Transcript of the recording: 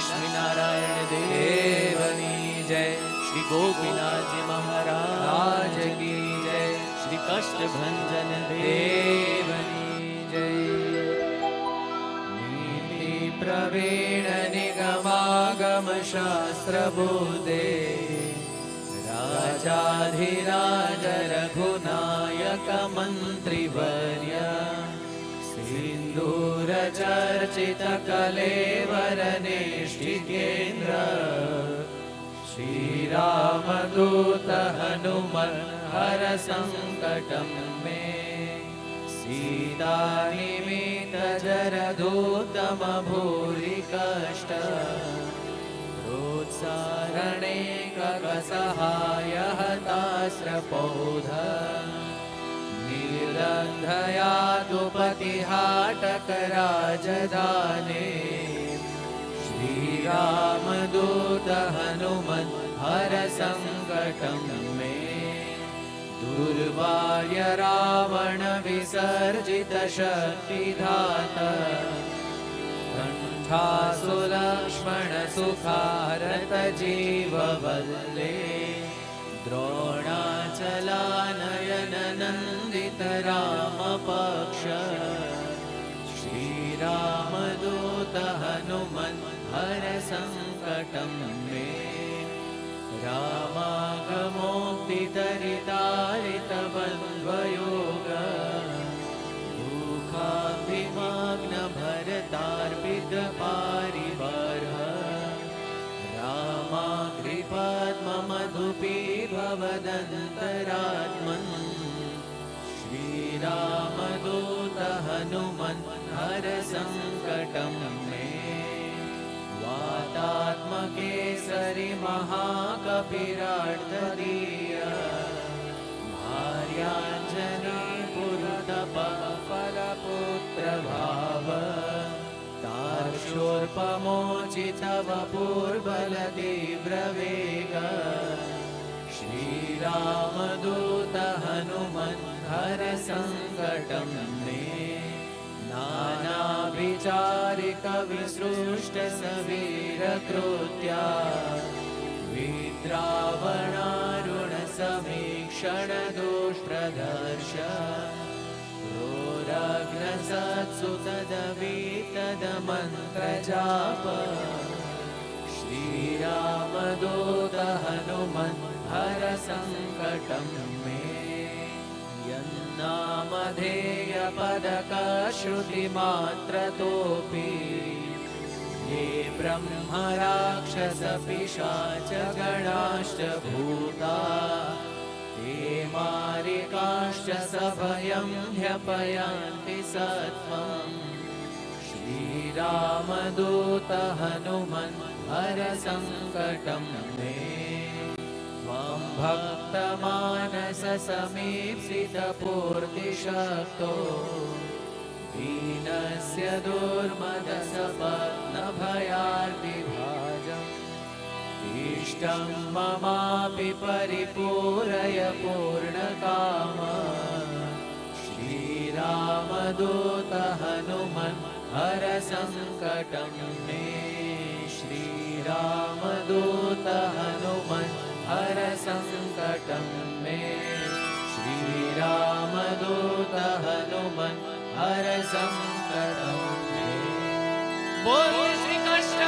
लक्ष्मी नारायण देवनी जय। श्री गोपीनाथ जी महाराज की जय। श्री कष्ट भंजन देवनी जय। प्रवीण निगमागम शास्त्र बोधे। राजाधिराज रघुनायक रघुनायकमन्त्रिवर्य मन्त्रिवर्य सिन्दूरचर्चित कलेवरनेष्टिकेन्द्र श्रीरामदूत हनुमन् हर सङ्कटं मे। सीतानिमित जरदूतमभूरि कष्ट प्रोत्सारणे ककसहाय हतास्रपौध निर्दन्धया तु पतिहाटकराजधाने श्रीरामदूत हनुमन् हर सङ्कटं मे दुर्वार्य रावण विसर्जित शक्तिधात कण्ठासुलक्ष्मण सुखारत जीववल्ले द्रोणाचलानयन नन्दित रामपक्ष। श्रीरामदूत हनुमन् हर सङ्कटं मे। रामागमोक्तितरितारितबन्ध्वयोग दुःखाभिमाग्न भरतार्पित पारिबर्ह रामाग्रिपद्ममधुपी भवदन्तरात्मन्। श्रीरामदूत हनुमन् हर सङ्कटं मे। वातात्मकेसरि महाकपिरार्धदीय। भार्याञ्जनी पुरुतपफलपुत्रभाव। तार्क्ष्योर्पमोचितवपुर्बलतीव्रवेग श्रीरामदूत हनुमन् हर सङ्कटं मे नानाविचारिकविसृष्टसवीरकृत्या विद्रावणारुणसमीक्षणदोष्प्रदर्श रोरग्नसत्सुतदवीतदमन्त्रजाप श्रीरामदूत हनुमन् हर सङ्कटं मे यन्नामधेयपदकश्रुतिमात्रतोऽपि ये ब्रह्मराक्षसपिशाच गणाश्च भूता, ते मारिकाश्च सभयं ह्यपयान्ति सत्त्वम् श्रीरामदूत हनुमन् हर सङ्कटं मे त्वं भक्तमानससमीप्सितपूर्तिशक्तो। दीनस्य दुर्मदसपत्नभयार्तिभाजम्। इष्टं ममापि परिपूरय पूर्णकाम। श्रीरामदूत हनुमन् हर सङ्कटं मे। श्रीरामदूत हनुमन् हर संकटं मे। श्रीरामदूत हनुमन् हर संकटं मे। बोलो श्री कृष्ण